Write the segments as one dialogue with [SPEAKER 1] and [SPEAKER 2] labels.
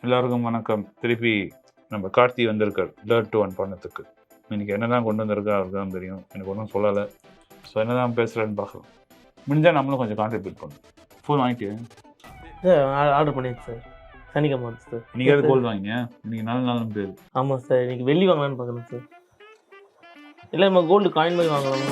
[SPEAKER 1] எல்லாருக்கும் வணக்கம். திருப்பி நம்ம கார்த்தி வந்திருக்கார். டர்ட் டு ஒன் பண்ணத்துக்கு இன்னைக்கு என்னதான் கொண்டு வந்திருக்கா அவருக்கு தான் தெரியும். எனக்கு ஒன்றும் சொல்லலை. ஸோ என்னதான் பேசுகிறேன்னு பார்க்கலாம். முடிஞ்சால் நம்மளும் கொஞ்சம் கான்ட்ரிபியூட் பண்ணும் ஃபோன் வாங்கிட்டு
[SPEAKER 2] ஆர்டர் பண்ணியாச்சு சார். சனிக்கிழமை வந்து சார்.
[SPEAKER 1] நீங்கள் எது கோல்டு வாங்கிங்க இன்னைக்கு நல்ல நாளும் பேர்
[SPEAKER 2] ஆமாம் சார் இன்னைக்கு வெள்ளி வாங்கலாம்னு பார்க்குறேன் சார். இல்லை நம்ம கோல்டு காயின் மாதிரி வாங்கலாம்.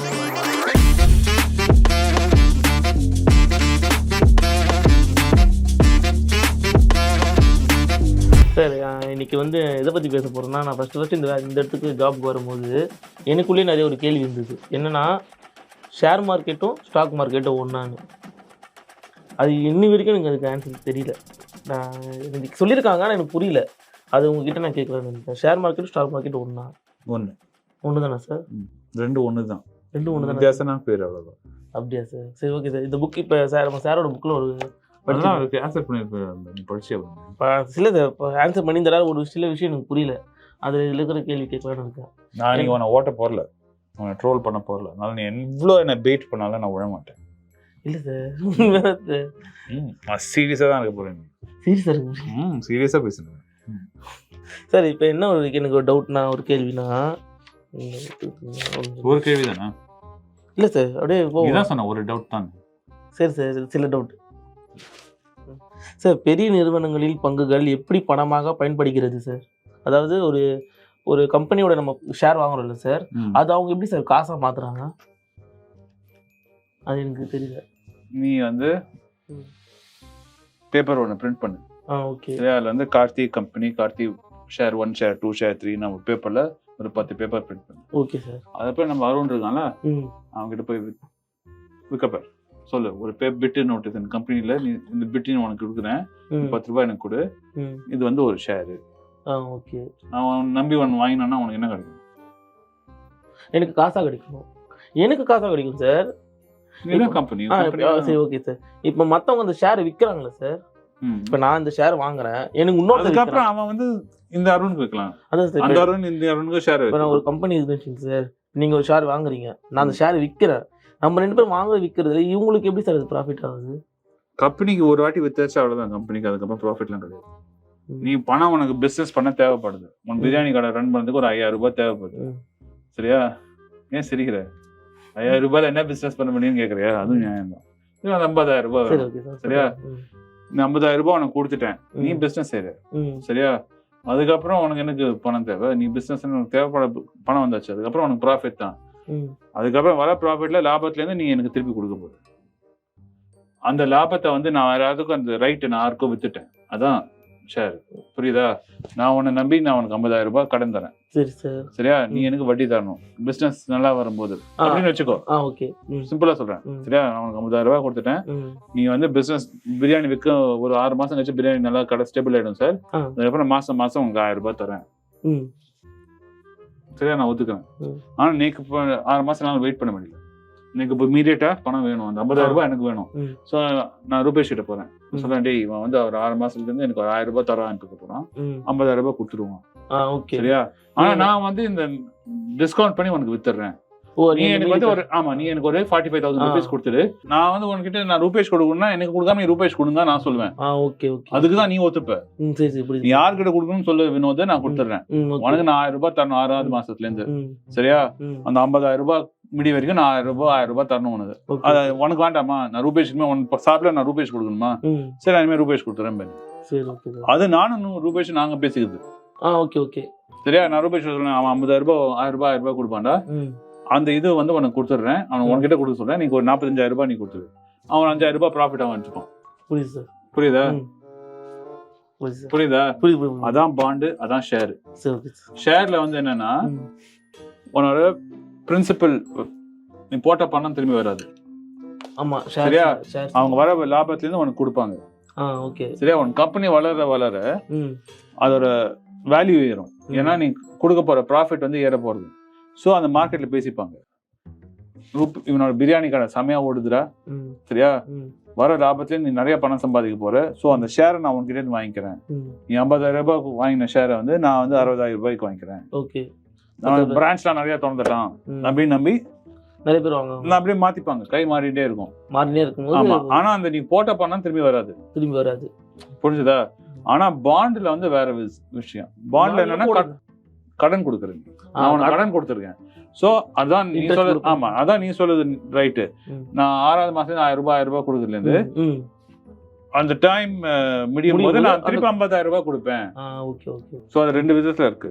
[SPEAKER 2] சார் அஹ், இன்னைக்கு வந்து எதை பற்றி பேச போகிறேன்னா நான் ஃபஸ்ட்டு ஃபஸ்ட்டு இந்த இந்த இடத்துக்கு ஜாப்க்கு வரும்போது எனக்குள்ளேயே நிறைய ஒரு கேள்வி இருந்தது. என்னென்னா ஷேர் மார்க்கெட்டும் ஸ்டாக் மார்க்கெட்டும் ஒன்றான்னு அது இன்னி வரைக்கும் எனக்கு அதுக்கு ஆன்சர் தெரியல. நான் எனக்கு சொல்லியிருக்காங்க ஆனால் எனக்கு புரியல. அது உங்ககிட்ட நான் நினைக்கிறேன். ஷேர் மார்க்கெட் ஸ்டாக் மார்க்கெட் ஒன்றா
[SPEAKER 1] ஒன்று
[SPEAKER 2] ஒன்று தானே சார்
[SPEAKER 1] ரெண்டு ஒன்று தான்
[SPEAKER 2] ரெண்டும் ஒன்று தானே
[SPEAKER 1] பேர் அவ்வளோதான்
[SPEAKER 2] அப்படியா சார்? சரி ஓகே சார். இந்த புக் இப்போ சார் நம்ம சாரோட புக்கில் ஒரு
[SPEAKER 1] அவருக்கு ஆன்சர் பண்ணியிருப்பேன் நீ படிச்சு
[SPEAKER 2] ப- சில ஆன்சர் பண்ணி தராரு ஒரு சில விஷயம் எனக்கு புரியல. அதில் இருக்கிற கேள்வி கேட்கலான்னு இருக்கேன்.
[SPEAKER 1] நான் இன்னைக்கு உன்னை ஓட்ட போகல உன்னை ட்ரோல் பண்ண போகல அதனால நீ எவ்வளோ என்னை பெயிட் பண்ணாலும் நான் விழ மாட்டேன்
[SPEAKER 2] இல்லை சார்
[SPEAKER 1] ம் சீரியஸாக தான் இருக்க போகிறேன்
[SPEAKER 2] சீரியஸாக இருக்கு
[SPEAKER 1] ம் சீரியஸாக பேசுகிறேன்
[SPEAKER 2] சார் இப்போ என்ன ஒரு எனக்கு ஒரு டவுட்னா ஒரு கேள்வினா?
[SPEAKER 1] ஒரு கேள்வி தானே
[SPEAKER 2] இல்லை சார் அப்படியே போ
[SPEAKER 1] நீதான் சொன்ன ஒரு டவுட் தான்.
[SPEAKER 2] சரி சார் சில டவுட் சார் பெரிய நிறுவனங்களில் பங்குகள் எப்படி பணமாக பயன்படுகிறது சார்? அதாவது ஒரு ஒரு கம்பெனியோட நம்ம ஷேர் வாங்குறோம்ல சார். அது அவங்க எப்படி சார் காசாக மாத்துறாங்க? அது எனக்கு தெரியல
[SPEAKER 1] நீ வந்து. பேப்பர் ஒன்று பிரிண்ட் பண்ணு.
[SPEAKER 2] ஆ ஓகே
[SPEAKER 1] அதில் வந்து Karthi company Karthi share one share two share three நம்ம பேப்பரில் ஒரு பத்து பேப்பர் பிரிண்ட் பண்ணு.
[SPEAKER 2] ஓகே சார்
[SPEAKER 1] அதை போய் நம்ம அருண் இருக்கான்ல
[SPEAKER 2] ம்.
[SPEAKER 1] அவங்ககிட்ட போய் விற்கப்பர் சொல்லு ஒரு பே பிட்டு நோட்டு இந்த கம்பெனியில் நீ இந்த பிட்டின்னு உனக்கு கொடுக்குறேன். பத்து ரூபாய் எனக்கு கொடு. இது வந்து ஒரு ஷேரு
[SPEAKER 2] ஓகே.
[SPEAKER 1] அவன் நம்பி ஒன்று வாங்கினான்னா உனக்கு என்ன கிடைக்கும்?
[SPEAKER 2] எனக்கு காசாக கிடைக்கும். எனக்கு காசாக கிடைக்கும் சார்
[SPEAKER 1] கம்பெனி
[SPEAKER 2] சரி ஓகே சார் இப்போ மற்றவங்க அந்த ஷேர் விற்கிறாங்களே சார் இப்போ நான் இந்த ஷேர் வாங்குறேன். எனக்கு இன்னொரு
[SPEAKER 1] அதுக்கப்புறம் அவன் வந்து இந்த அருணுக்கு விற்கலாம்
[SPEAKER 2] அதான்
[SPEAKER 1] அந்த
[SPEAKER 2] இப்ப-
[SPEAKER 1] அருண் இந்த அருணுக்கு ஷேர்
[SPEAKER 2] ஒரு கம்பெனி இருந்துச்சுங்க சார் நீங்கள் ஒரு ஷேர் வாங்குறீங்க. நான் அந்த ஷேர் விற்கிறேன் நம்ம ரெண்டு பேரும் வாங்குறது விற்கிறது இவங்களுக்கு எப்படி சார் அது ப்ராஃபிட் ஆகுது?
[SPEAKER 1] கம்பெனிக்கு ஒரு வாட்டி வித்தாச்சு அவ்வளவுதான். கம்பெனிக்கு அதுக்கப்புறம் ப்ராஃபிட்லாம் கிடையாது. நீ பணம் உனக்கு பிசினஸ் பண்ண தேவைப்படுது. உன் பிரியாணி கடை ரன் பண்ணதுக்கு ஒரு ஐயாயிரம் ரூபாய் தேவைப்படுது. சரியா? ஏன் சிரிக்கிற? ஐயாயிரம் ரூபாயில என்ன பிசினஸ் பண்ண முடியும்னு கேக்குறியா? அதுவும் நியாயம் தான். அந்த ஐம்பதாயிரம் ரூபாய் வேணும். சரியா? இந்த ஐம்பதாயிரம் ரூபாய் உனக்கு கொடுத்துட்டேன். நீ. பிசினஸ் செய்யற சரியா? அதுக்கப்புறம் உனக்கு எனக்கு பணம் தேவை. நீ பிசினஸ் தேவைப்பட பணம் வந்தாச்சு. அதுக்கப்புறம் உனக்கு ப்ராஃபிட் தான். அதுக்கப்புறம் வர ப்ராஃபிட்ல லாபத்துல இருந்து நீ எனக்கு திருப்பி கொடுக்க போகுது அந்த லாபத்தை வந்து நான் யாருக்கும் அந்த ரைட்டு நான் யாருக்கும் வித்துட்டேன். அதான் ஷேர் புரியுதா? நான் உன்னை நம்பி நான் உனக்கு ஐம்பதாயிரம் ரூபாய் கடன் தரேன்.
[SPEAKER 2] சரி சார்
[SPEAKER 1] சரியா? நீ. எனக்கு வட்டி தரணும். பிசினஸ் நல்லா வரும்போது. அப்படின்னு வச்சுக்கோ.
[SPEAKER 2] ஓகே
[SPEAKER 1] சிம்பிளா சொல்றேன். சரியா? நான் உனக்கு ஐம்பதாயிரம் ரூபாய் கொடுத்துட்டேன். நீ வந்து பிசினஸ் பிரியாணி விற்க ஒரு ஆறு மாசம் கழிச்சு பிரியாணி நல்லா கடை ஸ்டேபிள் ஆயிடும் சார். அதுக்கப்புறம் மாசம் மாசம் உங்களுக்கு ஆயிரம் ரூபாய் தரேன். சரியா நான் ஒத்துக்கிறேன். ஆனா நீக்கு இப்போ ஆறு மாசம் நாள் வெயிட் பண்ண முடியல. எனக்கு இப்போ இமீடியட்டா பணம் வேணும். அந்த ஐம்பதாயிரம் ரூபாய் எனக்கு வேணும். ஸோ நான் ரூபேஷ் கிட்ட போறேன்.
[SPEAKER 2] ம்.
[SPEAKER 1] சொல்றேன் டேய் இவன் வந்து ஒரு ஆறு மாசத்துல இருந்து எனக்கு ஒரு ஆயிரம் ரூபாய் தரான்னு இருக்க போறான்
[SPEAKER 2] ம்.
[SPEAKER 1] ஐம்பதாயிரம் ரூபாய் கொடுத்துருவான். சரியா? ஆனா. நான் வந்து இந்த டிஸ்கவுண்ட் பண்ணி உனக்கு வித்துறேன் நீ எனக்கு வந்து ஒரு ஆமா நீ எனக்கு ஒரு ஃபார்ட்டி ஃபைவ் தௌசண்ட். ருபீஸ் கொடுத்துரு நான் வந்து உனக்கிட்ட நான் ரூபேஷ் கொடுக்கணும்னா எனக்கு கொடுக்காம நீ ரூபேஷ் கொடுங்க நான் சொல்லுவேன்.
[SPEAKER 2] Okay okay.
[SPEAKER 1] அதுக்கு தான் நீ ஒத்துப்ப. நீ யார்கிட்ட கொடுக்கணும்னு சொல்லு வினோத நான்
[SPEAKER 2] ஓகே.
[SPEAKER 1] உனக்கு நான் ஆயிரம் ரூபாய் தரணும் ஆறாவது. மாசத்துல இருந்து சரியா? அந்த ஐம்பதாயிரம் ரூபாய் மிடி வரைக்கும் நான் ஆயிரம் ரூபாய் ஆயிரம் ரூபாய் தரணும் உனக்கு. அது உனக்கு வேண்டாமா? நான் ரூபேஷ்க்குமே உனக்கு சாப்பிட நான் ரூபேஷ் கொடுக்கணுமா? சரி அதுமாதிரி ரூபேஷ் கொடுத்துறேன் அது நானும் ரூபேஷ் நாங்க பேசிக்கிறது.
[SPEAKER 2] ஆ ஓகே ஓகே.
[SPEAKER 1] சரியா? நான் ரூபேஷ் சொல்றேன் அவன் ஐம்பதாயிரம் ரூபாய் ஆயிரம் ரூபாய் ஆயிரம் ரூபாய் கொடுப்பான்டா. அந்த இது வந்து உனக்கு கொடுத்துட்றேன். அவன்
[SPEAKER 2] ம்.
[SPEAKER 1] உனக்கிட்ட கொடுக்க சொல்றேன். நீங்க ஒரு நாற்பத்தஞ்சாயிரம் ரூபாய் நீ கொடுத்துரு. அவன் அஞ்சாயிரம் ரூபாய் ப்ராஃபிட் அவன் வச்சுப்பான்
[SPEAKER 2] புரியுது சார்.
[SPEAKER 1] புரியுதா?
[SPEAKER 2] புரியுது
[SPEAKER 1] புரியுதா? அதான் பாண்டு அதான் ஷேர் ஷேர்ல வந்து என்னன்னா
[SPEAKER 2] ம்.
[SPEAKER 1] உன்னோட பிரின்சிபல் நீ போட்ட பணம் திரும்பி வராது.
[SPEAKER 2] ஆமா
[SPEAKER 1] சரியா? அவங்க வர லாபத்துல இருந்து உனக்கு கொடுப்பாங்க. சரியா? உன் கம்பெனி வளர வளர அதோட வேல்யூ ஏறும். ஏன்னா நீ கொடுக்க போற ப்ராஃபிட் வந்து ஏற போறது ஸோ அந்த மார்க்கெட்ல பேசிப்பாங்க. இவனோட பிரியாணி கடை செமையா ஓடுதுடா. சரியா? வர லாபத்துல நீ நிறைய பணம் சம்பாதிக்க போற. ஸோ அந்த ஷேரை நான் உன்கிட்ட இருந்து வாங்கிக்கிறேன். நீ ஐம்பதாயிரம் ரூபாய்க்கு வாங்கின ஷேரை வந்து நான் வந்து அறுபதாயிரம் ரூபாய்க்கு வாங்கிக்கிறேன்.
[SPEAKER 2] ஓகே.
[SPEAKER 1] நான் பிரான்ச்லாம் நிறைய திறந்துட்டான். அப்படின்னு நம்பி
[SPEAKER 2] நிறைய பேர் வாங்க
[SPEAKER 1] அப்படியே மாத்திப்பாங்க. கை மாறிட்டே இருக்கும்.
[SPEAKER 2] மாறினே
[SPEAKER 1] ஆமா.
[SPEAKER 2] இருக்கும்போது
[SPEAKER 1] ஆனா அந்த நீ போட்ட பணம் திரும்பி வராது.
[SPEAKER 2] திரும்பி வராது.
[SPEAKER 1] புரிஞ்சுதா? ஆனா பாண்ட்ல வந்து வேற விஷயம். பாண்ட்ல என்னன்னா கடன் கொடுக்குறது நான் உனக்கு கடன் கொடுத்துருக்கேன். சோ அதான் நீ
[SPEAKER 2] Interest
[SPEAKER 1] சொல்ல
[SPEAKER 2] கொடுக்கணும்.
[SPEAKER 1] ஆமா அதான் நீ சொல்லுது ரைட்டு. நான் ஆறாவது மாசம் ஆயிரம் ரூபாய் ஆயிரம் ரூபாய் கொடுக்குறதுல இருந்து.
[SPEAKER 2] ம், ம்.
[SPEAKER 1] அந்த டைம் முடியும் போது நான் திருப்பி ஐம்பதாயிரம் ரூபாய் கொடுப்பேன். சோ அது ரெண்டு விதத்துல இருக்கு.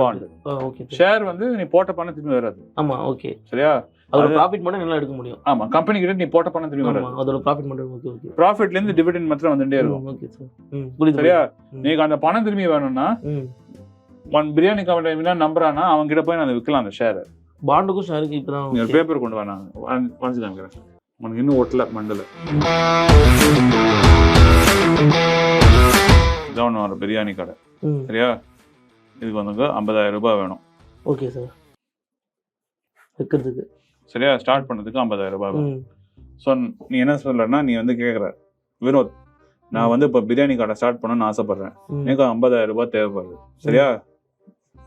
[SPEAKER 1] bond.
[SPEAKER 2] ஆ ஓகே சரி.
[SPEAKER 1] ஷேர் வந்து நீ போட்ட பணம் திரும்பி வராது.
[SPEAKER 2] ஆமா ஓகே
[SPEAKER 1] சரியா?
[SPEAKER 2] அதோட
[SPEAKER 1] அது-
[SPEAKER 2] ப்ராஃபிட் மட்டும் நல்லா எடுக்க முடியும்.
[SPEAKER 1] ஆமா கம்பெனி கிட்ட நீ போட்ட பணம் திரும்பி வராது.
[SPEAKER 2] அதோட ப்ராஃபிட் மட்டும் ஓகே ஓகே
[SPEAKER 1] ப்ராஃபிட்ல இருந்து டிவிடெண்ட் மாத்திரம் வந்துட்டே இருக்கும்.
[SPEAKER 2] ஓகே சார் புரியுது
[SPEAKER 1] சரியா. நீங்க அந்த பணம் திரும்பி வேணும்னா ஒன் பிரியாணி கம்பெனி நம்புறானா அவங்க கிட்ட போய் நான் விற்கலாம் அந்த ஷேர்
[SPEAKER 2] பாண்டுக்கும் ஷேருக்கு
[SPEAKER 1] நீங்க
[SPEAKER 2] okay.
[SPEAKER 1] பேப்பர் கொண்டு வராங்க வந்து காமிக்கிறேன் உனக்கு இன்னும் ஒட்டல மண்டல. இதான் வர பிரியாணி கடை. சரியா? இதுக்கு வந்து ஐம்பதாயிரம் ரூபாய் வேணும்.
[SPEAKER 2] ஓகே சார் வைக்கிறதுக்கு.
[SPEAKER 1] சரியா? ஸ்டார்ட் பண்ணதுக்கு ஐம்பதாயிரம் ரூபாய் வேணும். ஸோ நீ என்ன சொல்றன்னா நீ வந்து கேட்குற வினோத் நான் வந்து இப்போ பிரியாணி கடை ஸ்டார்ட் பண்ணணும்னு ஆசைப்படுறேன். எனக்கு ஐம்பதாயிரம் ரூபாய் தேவைப்படுது. சரியா?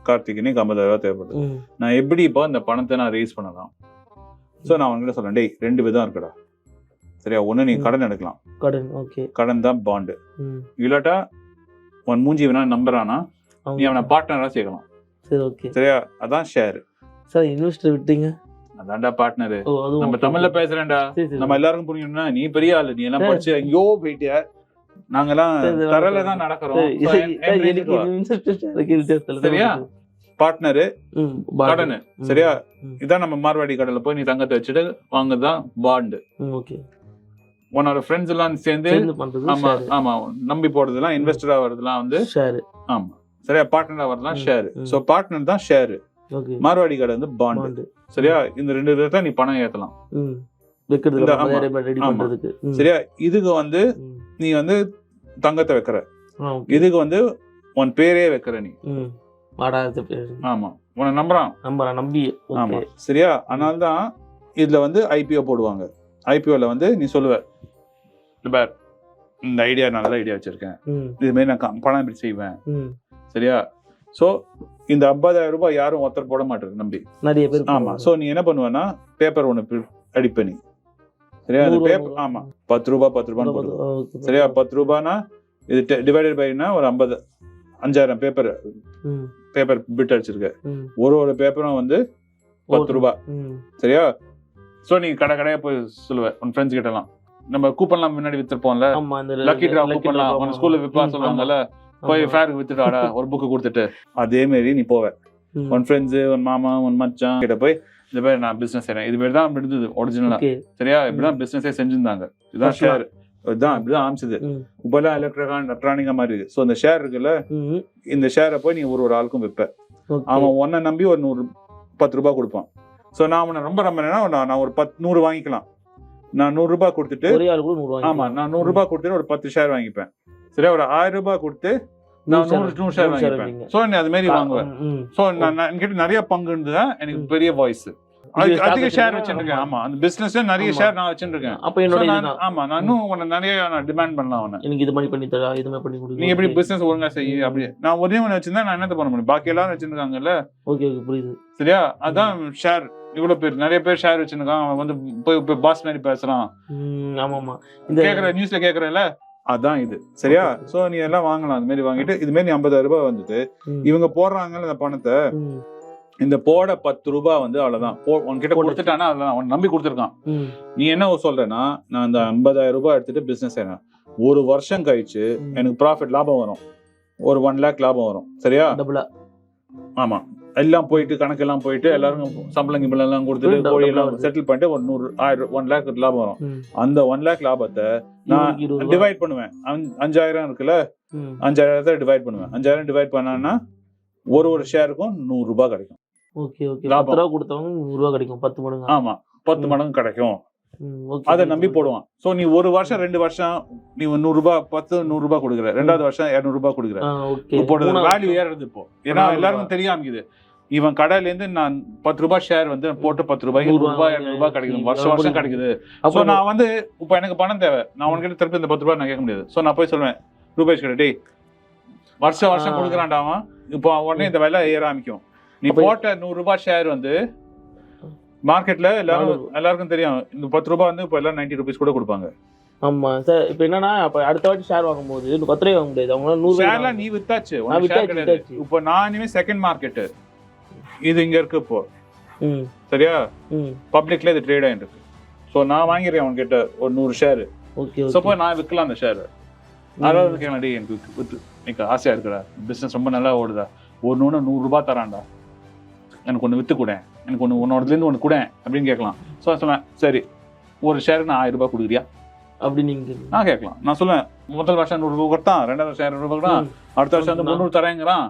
[SPEAKER 1] கார்த்திக் எனக்கு ஐம்பதாயிரம் ரூபாய் தேவைப்படுது நான் எப்படி இப்போ இந்த பணத்தை நான் ரேஸ் பண்ணலாம்? ஸோ நான் அவங்ககிட்ட சொல்றேன் டேய் ரெண்டு விதம் இருக்குடா. சரியா? ஒன்று நீ. கடன் எடுக்கலாம்.
[SPEAKER 2] கடன் ஓகே.
[SPEAKER 1] கடன் தான் பாண்டு இல்லாட்டா உன் மூஞ்சி வேணா நம்புறானா?
[SPEAKER 2] அவங்க-
[SPEAKER 1] நீ அவனை பார்ட்னரா சேர்க்கலாம்.
[SPEAKER 2] சரி ஓகே.
[SPEAKER 1] சரியா? அதான் ஷேர்
[SPEAKER 2] சார் இன்வெஸ்டர் விட்டீங்க.
[SPEAKER 1] அதான்டா பார்ட்னரு நம்ம. தமிழ்ல பேசுறேன்டா. நம்ம எல்லாருக்கும் புரியணும்னா நீ பெரிய ஆளு. நீ எல்லாம். படிச்சு எங்கேயோ போயிட்டிய? நாங்கெல்லாம் தரல. தான் நடக்கிறோம். சரியா? பார்ட்னரு. கடனு. இதான் நம்ம மார்வாடி கடையில போய் நீ தங்கத்தை வச்சுட்டு வாங்குதான் பாண்டு உன்னோட ஃப்ரெண்ட்ஸ் எல்லாம் சேர்ந்து ஆமா ஆமா நம்பி போறதெல்லாம் இன்வெஸ்டரா வரதெல்லாம் வந்து ஆமா. சரியா? பார்ட்னரா வரலாம்
[SPEAKER 2] ம்,
[SPEAKER 1] ஷேர். சோ பார்ட்னர் தான் ஷேர் மார்வாடி கடை வந்து பாண்டு சரியா? இந்த ரெண்டு விதத்துல நீ பணம் ஏத்தலாம். சரியா? இதுக்கு வந்து. நீ வந்து தங்கத்தை வைக்கிற. இதுக்கு வந்து உன் பேரே வைக்கிற நீ.
[SPEAKER 2] வாடாத பேர்.
[SPEAKER 1] ஆமா. உன்னை நம்புறான்.
[SPEAKER 2] நம்புற நம்பி.
[SPEAKER 1] ஆமா. சரியா? அதனால தான் இதுல வந்து ஐபிஓ போடுவாங்க. ஐபிஓல வந்து நீ சொல்லுவ. "இந்த பார் இந்த ஐடியா நல்ல ஐடியா வச்சிருக்கேன். இது மாதிரி நான் பணம் இப்படி செய்வேன். சரியா? சோ இந்த 50000 ரூபாய் யாரும் ஒருத்தர் போட மாட்டாரு நம்பி.
[SPEAKER 2] நிறைய பேர்
[SPEAKER 1] ஆமா. சோ நீ என்ன பண்ணுவேன்னா பேப்பர் ஒன்று அடிப்ப நீ. சரியா? அந்த பேப்பர். ஆமா. பத்து ரூபாய் பத்து ரூபான்னு
[SPEAKER 2] ஓகே
[SPEAKER 1] சரியா? பத்து ரூபானா இது டிவைடட் பைனா ஒரு ஐம்பது. அஞ்சாயிரம் பேப்பர் பேப்பர் பிட் அடிச்சிருக்க. ஒரு ஒரு பேப்பரும் வந்து பத்து
[SPEAKER 2] ம்.
[SPEAKER 1] சரியா? சோ நீ கடை கடையா போய் சொல்லுவ உன் ஃப்ரெண்ட்ஸ் கிட்ட எல்லாம் நம்ம கூப்பன்லாம் முன்னாடி வித்திருப்போம்ல? Lucky draw கூப்பன்லாம். உன். ஸ்கூல்ல விப்பா
[SPEAKER 2] ம்,
[SPEAKER 1] சொல்லுவாங்கல்ல. போய். ஃபேருக்கு வித்துட்டாடா ஒரு புக்கு கொடுத்துட்டு. அதே மாதிரி நீ போவ. உன் ஃப்ரெண்ட்ஸ் உன் மாமா உன் மச்சான் கிட்ட போய் இந்த மாதிரி நான் பிசினஸ் செய்றேன். இது மாதிரி தான் அப்படி இருந்தது ஒரிஜினலா
[SPEAKER 2] ஓகே.
[SPEAKER 1] சரியா? இப்படிதான் பிசினஸே செஞ்சிருந்தாங்க. இதுதான் ஷேர் இதுதான் இப்படிதான் ஆரம்பிச்சது
[SPEAKER 2] ம்.
[SPEAKER 1] இப்பெல்லாம் எலக்ட்ரிக் எலக்ட்ரானிக்கா மாதிரி இருக்கு ஸோ இந்த ஷேர் இருக்குல்ல இந்த ஷேரை போய் நீ ஒரு ஒரு ஆளுக்கும் விற்ப அவன் உன்னை நம்பி ஒரு நூறு பத்து ரூபாய் கொடுப்பான். ஸோ நான் அவனை ரொம்ப நம்பினேன்னா நான் ஒரு பத்து நூறு வாங்கிக்கலாம். நான் நூறு ரூபாய் கொடுத்துட்டு ஆமா நான் நூறு ரூபாய் கொடுத்துட்டு ஒரு பத்து ஷேர் வாங்கிப்பேன். சரியா? ஒரு ஆயிரம் ரூபாய் கொடுத்து நான் நூறு நூறு ஷேர் வாங்கிப்பேன். ஸோ அது மாதிரி வாங்குவேன் ஸோ நான் என்கிட்ட நிறைய பங்கு இருந்ததுதான் எனக்கு. பெரிய வாய்ஸ் அதிக ஷேர்
[SPEAKER 2] வச்சிருக்கா?
[SPEAKER 1] வச்சிருக்கேன்.
[SPEAKER 2] ஆமா.
[SPEAKER 1] அந்த பிசினஸ்ல நிறைய. ஷேர் நான் வச்சிருக்கேன்.
[SPEAKER 2] அப்ப என்னோட
[SPEAKER 1] ஆமா நான் இன்னும் உன்னை நிறைய நான் டிமாண்ட் பண்ணலாம் அவனை.
[SPEAKER 2] எனக்கு இது மாதிரி பண்ணி தரா இது மாதிரி பண்ணி கொடுங்க
[SPEAKER 1] நீ எப்படி பிசினஸ் ஒழுங்கா செய்ய அப்படி. நான் ஒரே ஒன்று வச்சிருந்தா நான் என்னத்த பண்ண முடியும்? பாக்கி எல்லாரும் வச்சிருக்காங்கல்ல?
[SPEAKER 2] ஓகே ஓகே புரியுது.
[SPEAKER 1] சரியா? அதான் ஷேர் இவ்வளவு பேர் நிறைய பேர் ஷேர் வச்சிருக்கான் அவன் வந்து போய் பாஸ் மாதிரி பேசுறான்.
[SPEAKER 2] ஆமா ஆமா இந்த
[SPEAKER 1] கேக்குற நியூஸ்ல கேக்குறல அதான் இது. சரியா. சோ நீ எல்லாம் வாங்கலாம். அந்த மாதிரி வாங்கிட்டு இது மாதிரி நீ ஐம்பதாயிரம் ரூபாய் வந்துட்டு இவங்க போடுறாங்கல்ல இந்த பணத்தை இந்த போட பத்து ரூபாய் வந்து அவ்வளவுதான். உன்கிட்ட. கொடுத்துட்டானா அவ்வளவுதான் அவன் நம்பி கொடுத்துருக்கான். நீ என்ன சொல்றேன்னா நான் இந்த ஐம்பதாயிரம் ரூபாய் எடுத்துட்டு பிசினஸ் செய்யறேன் ஒரு வருஷம் கழிச்சு. எனக்கு ப்ராஃபிட் லாபம் வரும். ஒரு ஒன் லேக் லாபம் வரும். சரியா? ஆமா. எல்லாம் போயிட்டு கணக்கெல்லாம் போயிட்டு எல்லாரும் சம்பளம் கிம்பளம் எல்லாம் கொடுத்துட்டு கோழி எல்லாம். செட்டில் பண்ணிட்டு ஒரு நூறு ஆயிரம் ஒன் லேக் லாபம் வரும். அந்த ஒன் லேக் லாபத்தை நான். டிவைட் பண்ணுவேன். அஞ்சு- அஞ்சாயிரம் இருக்குல்ல? அஞ்சாயிரத்தை டிவைட் பண்ணுவேன். அஞ்சாயிரம் டிவைட் பண்ணான்னா ஒரு ஒரு ஷேருக்கும் நூறு ரூபாய் கிடைக்கும்.
[SPEAKER 2] Okay okay.
[SPEAKER 1] லாபம்.
[SPEAKER 2] கொடுத்தவங்க நூறு ரூபா கிடைக்கும். பத்து மடங்கு.
[SPEAKER 1] ஆமா. பத்து. மடங்கு கிடைக்கும். அதை நம்பி. போடுவான் சோ நீ ஒரு வருஷம் ரெண்டு வருஷம் நீ ஒரு நூறு ரூபாய் பத்து நூறு ரூபாய் கொடுக்குற ரெண்டாவது வருஷம் இருநூறு ரூபாய் கொடுக்குற. இப்போ வேல்யூ. ஏறுது இப்போ ஏன்னா எல்லாருக்கும்
[SPEAKER 2] ரூபாய்.
[SPEAKER 1] தெரியாமக்குது இவன் கடையில இருந்து நான் பத்து ரூபாய் ஷேர் வந்து போட்டு பத்து ரூபாய்க்கு
[SPEAKER 2] நூறு
[SPEAKER 1] ரூபாய்
[SPEAKER 2] ரூபாய்
[SPEAKER 1] இருநூறு ரூபாய் கிடைக்குது வருஷம் வருஷம். கிடைக்குது ஸோ நான் வந்து இப்போ எனக்கு பணம் தேவை நான் உனக்கிட்ட திருப்பி இந்த பத்து ரூபாய் நான் கேட்க முடியாது ஸோ நான் போய் சொல்லுவேன் ரூபேஷ் கிட்ட டேய் வருஷம் வருஷம்
[SPEAKER 2] ஆ.
[SPEAKER 1] கொடுக்குறான்டா அவன் இப்போ உடனே இந்த விலை ஏற ஆரம்பிக்கும் நீ போட்ட நூறு ரூபாய் ஷேர் வந்து மார்க்கெட்ல எல்லாரும். எல்லாருக்கும் தெரியும். இந்த பத்து ரூபாய் வந்து இப்போ எல்லாம் நைன்டி ருபீஸ் கூட கொடுப்பாங்க.
[SPEAKER 2] ஆமா சார் இப்போ என்னன்னா அப்ப அடுத்த வாட்டி ஷேர் வாங்கும்போது இன்னும் பத்து ரூபாய் வாங்க முடியாது. அவங்களால நூறு
[SPEAKER 1] ஷேர்லாம் நீ வித்தாச்சு.
[SPEAKER 2] வித்தாச்சு.
[SPEAKER 1] இப்போ நான் இனிமே செகண்ட் மார்க்கெட்டு இது இங்க இருக்கு இப்போ. சரியா? பப்ளிக்ல இது ட்ரேட் ஆயிட்டு இருக்கு ஸோ நான் வாங்கிடுறேன் அவன்கிட்ட ஒரு நூறு ஷேர்
[SPEAKER 2] ஓகே
[SPEAKER 1] சப்போஸ் நான் விற்கலாம் அந்த ஷேர் கேட்கலாம் டேய் எனக்கு எனக்கு ஆசையா இருக்குடா. பிசினஸ் ரொம்ப நல்லா ஓடுதா. ஒன்று ஒன்று நூறு ரூபாய் தரான்டா. எனக்கு ஒன்று வித்து கூட. எனக்கு ஒன்று உன்னோடதுலேருந்து ஒன்று கூட அப்படின்னு கேட்கலாம். ஸோ சொன்னேன் சரி ஒரு ஷேருக்கு நான் ஆயிரம் ரூபாய் கொடுக்குறியா?
[SPEAKER 2] அப்படி நீங்க
[SPEAKER 1] நான் கேட்கலாம். நான் சொல்லுவேன் முதல் வருஷம் நூறு ரூபாய் கொடுத்தான் ரெண்டாவது வருஷம் இரநூறு ரூபாய் கொடுத்தான் அடுத்த வருஷம் வந்து முந்நூறு தரேங்கிறான்.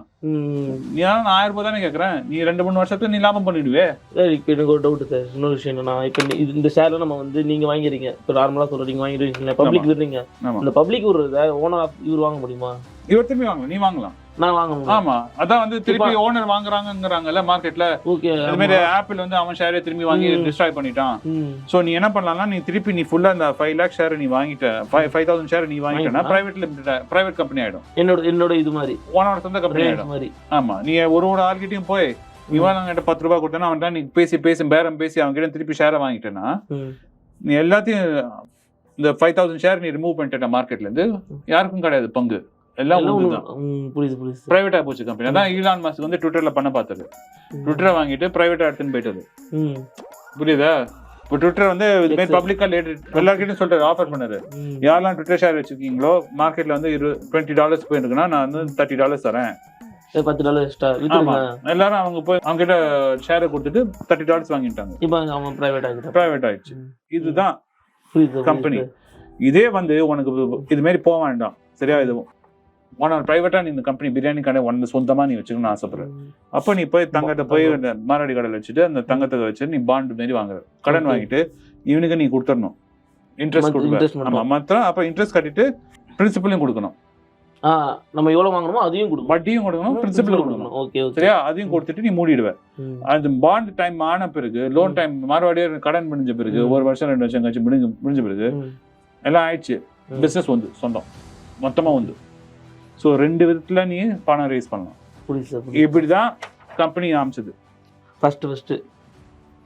[SPEAKER 1] நீ நான் ஆயிரம் ரூபாய் தானே கேட்கறேன்? நீ ரெண்டு மூணு வருஷத்துக்கு நீ லாபம் பண்ணிடுவே.
[SPEAKER 2] சார் இப்போ எனக்கு ஒரு டவுட் சார் இன்னொரு விஷயம் என்னன்னா இப்போ இது இந்த ஷேர்ல நம்ம வந்து நீங்க வாங்கிறீங்க இப்போ நார்மலா சொல்றீங்க வாங்கிடுவீங்க பப்ளிக் விடுறீங்க. இந்த பப்ளிக் விடுறத ஓனர் இவர் வாங்க முடியுமா?
[SPEAKER 1] இவர் திரும்பி வாங்கலாம் நீ வாங்கலாம்.
[SPEAKER 2] நான் வாங்க
[SPEAKER 1] ஆமா. அதான் வந்து திருப்பி ஓனர் வாங்குறாங்கங்கறாங்கல்ல மார்க்கெட்ல
[SPEAKER 2] ஓகே
[SPEAKER 1] இது மாதிரி ஆப்பிள் வந்து அவன் ஷேரே திரும்பி வாங்கி. டிஸ்ட்ராய் பண்ணிட்டான். சோ நீ என்ன பண்ணலாம்னா நீ திருப்பி நீ ஃபுல்லா இந்த ஃபைவ் லேக் ஷேர் நீ வாங்கிட்ட. ஃபைவ் ஃபைவ் தௌசண்ட் ஷேர் நீ வாங்கிட்டனா
[SPEAKER 2] வாங்கிட்டா.
[SPEAKER 1] பிரைவேட் லிமிடெட் பிரைவேட் கம்பெனி ஆயிடும்.
[SPEAKER 2] என்னோட என்னோட இது மாதிரி.
[SPEAKER 1] உனோட சொந்த கம்பெனி ஆயிடும். ஆமா. நீ ஒரு ஒரு ஆள்கிட்டயும் போய் இவன் கிட்ட பத்து ரூபாய் கொடுத்தனா அவன்கிட்ட நீ பேசி பேசி பேரம் பேசி அவன் கிட்ட திருப்பி ஷேரை வாங்கிட்டேன்னா
[SPEAKER 2] ம்.
[SPEAKER 1] நீ எல்லாத்தையும் இந்த ஃபைவ் தௌசண்ட் ஷேர் நீ ரிமூவ் பண்ணிட்ட மார்க்கெட்ல இருந்து யாருக்கும் கிடையாது பங்கு. எல்லாம்
[SPEAKER 2] புரியுது புரியுது.
[SPEAKER 1] பிரைவேட்டா போச்சு கம்பெனி அதான் ஈலான் மாஸ்க் வந்து ட்விட்டர்ல பண்ண பார்த்தது. ட்விட்டரை வாங்கிட்டு பிரைவேட்டா எடுத்துன்னு போயிட்டது. புரியுதா? இப்போ ட்விட்டர் வந்து இது மாதிரி
[SPEAKER 2] Yes, sir.
[SPEAKER 1] பப்ளிக்கா லேட் எல்லாருக்கிட்டும் சொல்லிட்டு ஆஃபர் பண்ணாரு யாரெல்லாம் ட்விட்டர் ஷேர் வச்சிருக்கீங்களோ மார்க்கெட்ல வந்து இரு டுவெண்ட்டி டாலர்ஸ் போயிருக்குன்னா நான் வந்து தேர்ட்டி டாலர்ஸ் தரேன்.
[SPEAKER 2] பத்து டாலர் எக்ஸ்ட்ரா
[SPEAKER 1] எல்லாரும் அவங்க போய் அவங்க கிட்ட ஷேரை கொடுத்துட்டு தேர்ட்டி டாலர்ஸ் வாங்கிட்டாங்க.
[SPEAKER 2] இப்போ அவன் பிரைவேட் ஆகிட்டான்
[SPEAKER 1] பிரைவேட் ஆயிடுச்சு. இதுதான்.
[SPEAKER 2] சார்.
[SPEAKER 1] இதே வந்து உனக்கு இது மாதிரி போக வேண்டாம். சரியா? இது உனக்கு பிரைவேட்டா நீ இந்த கம்பெனி பிரியாணி கடை ஒன்னு சொந்தமா நீ வச்சுக்கணும்னு ஆசைப்படுற.
[SPEAKER 2] ம்.
[SPEAKER 1] அப்ப நீ போய் தங்கத்தை போய் இந்த மாரடி கடையில் வச்சுட்டு அந்த தங்கத்தை வச்சு நீ பாண்டு மாரி வாங்குற. கடன். வாங்கிட்டு இவனுக்கு நீ கொடுத்துடணும். இன்ட்ரெஸ்ட்
[SPEAKER 2] Month- interest
[SPEAKER 1] கொடுப்ப ஆமா
[SPEAKER 2] மட்டும்.
[SPEAKER 1] மொத்தம் அப்ப இன்ட்ரெஸ்ட் கட்டிட்டு பிரின்சிபலையும் கொடுக்கணும்.
[SPEAKER 2] நம்ம எவ்வளவு வாங்கணுமோ அதையும் கொடுக்கணும்.
[SPEAKER 1] வட்டியும் கொடுக்கணும் பிரின்சிபலும் கொடுக்கணும்.
[SPEAKER 2] ஓகே
[SPEAKER 1] சரியா? அதையும் கொடுத்துட்டு நீ மூடிடுவ.
[SPEAKER 2] ம்.
[SPEAKER 1] அந்த பாண்ட் டைம் ஆன பிறகு லோன் டைம் மறுபடியும் கடன் முடிஞ்ச பிறகு. ஒரு வருஷம் ரெண்டு வருஷம் கழிச்சு முடிஞ்ச முடிஞ்ச பிறகு. எல்லாம் ஆயிடுச்சு.
[SPEAKER 2] ம்.
[SPEAKER 1] பிசினஸ் வந்து சொந்தம். மொத்தமா வந்து. ஸோ ரெண்டு விதத்துல நீ பணம் ரைஸ் பண்ணலாம்.
[SPEAKER 2] புரியுது சார் புரியுது.
[SPEAKER 1] இப்படிதான் கம்பெனி ஆரம்பிச்சது.
[SPEAKER 2] ஃபர்ஸ்ட் ஃபர்ஸ்ட்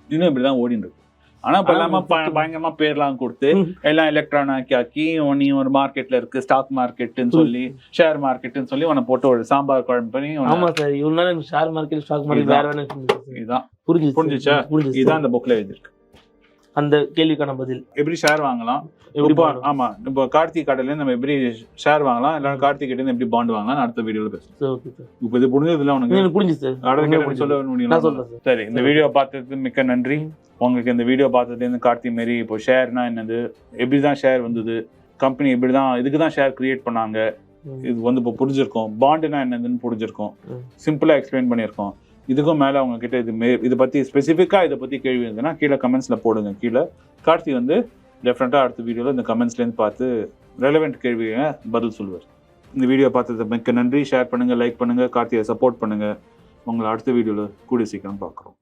[SPEAKER 1] இன்னும் இப்படிதான் ஓடிட்டு இருக்கு ஆனா இப்ப
[SPEAKER 2] ஆனா,
[SPEAKER 1] எல்லாம ப-
[SPEAKER 2] first-
[SPEAKER 1] பயங்கரமா பேர்லாம் கொடுத்து. எல்லாம் எலக்ட்ரான் ஆக்கி நீ ஒரு மார்க்கெட்ல இருக்கு ஸ்டாக் மார்க்கெட்னு சொல்லி ஷேர் மார்க்கெட்னு சொல்லி உன்னை போட்டு ஒரு சாம்பார் குழம்பு பண்ணி உன்னை-
[SPEAKER 2] ஆமா சார் எனக்கு ஷேர் மார்க்கெட் ஸ்டாக் மார்க்கெட் வேற
[SPEAKER 1] இதுதான்
[SPEAKER 2] புரிஞ்சுது sir.
[SPEAKER 1] புரிஞ்சுச்சா?
[SPEAKER 2] புரிஞ்சுது
[SPEAKER 1] இதுதான். அந்த புக்ல எழுதிருக்கு
[SPEAKER 2] அந்த கேள்விக்கான பதில்.
[SPEAKER 1] எப்படி ஷேர் வாங்கலாம்? இப்போ? ஆமா இப்போ கார்த்திக் கடையில நம்ம எப்படி ஷேர் வாங்கலாம்? இல்லைன்னா கார்த்திக் கிட்ட எப்படி பாண்ட் வாங்கலாம் அடுத்த வீடியோல பேசுறோம்.
[SPEAKER 2] சரி, okay sir.
[SPEAKER 1] இப்போ இது புரிஞ்சதுல உனக்கு?
[SPEAKER 2] எனக்கு புரிஞ்சுது சார்
[SPEAKER 1] சொல்ல. முடியும்?
[SPEAKER 2] நான் சொல்றேன் சார்
[SPEAKER 1] சரி இந்த வீடியோ பார்த்ததுக்கு மிக்க நன்றி. உங்களுக்கு இந்த வீடியோ பார்த்ததுலேருந்து கார்த்தி மாரி இப்போ ஷேர்னா என்னது? எப்படி தான் ஷேர் வந்தது? கம்பெனி எப்படி தான் இதுக்கு தான் ஷேர் கிரியேட் பண்ணாங்க. இது வந்து இப்போ புரிஞ்சிருக்கோம். பாண்டுனா என்னதுன்னு புரிஞ்சிருக்கோம். சிம்பிளாக எக்ஸ்பிளைன் பண்ணியிருக்கோம். இதுக்கும் மேலே அவங்கக்கிட்ட இது மே இதை பற்றி ஸ்பெசிஃபிக்காக இதை பற்றி கேள்வி இருந்ததுன்னா கீழே கமெண்ட்ஸில் போடுங்க. கீழே. கார்த்தி வந்து டெஃபினட்டாக அடுத்த வீடியோவில் இந்த கமெண்ட்ஸ்லேருந்து பார்த்து ரெலவெண்ட் கேள்வியை பதில் சொல்லுவார். இந்த வீடியோ பார்த்தது மிக்க நன்றி. ஷேர் பண்ணுங்கள் லைக் பண்ணுங்கள் கார்த்தியை சப்போர்ட் பண்ணுங்கள் உங்களை அடுத்த வீடியோவில் கூடிய சீக்கிரம் பார்க்குறோம்.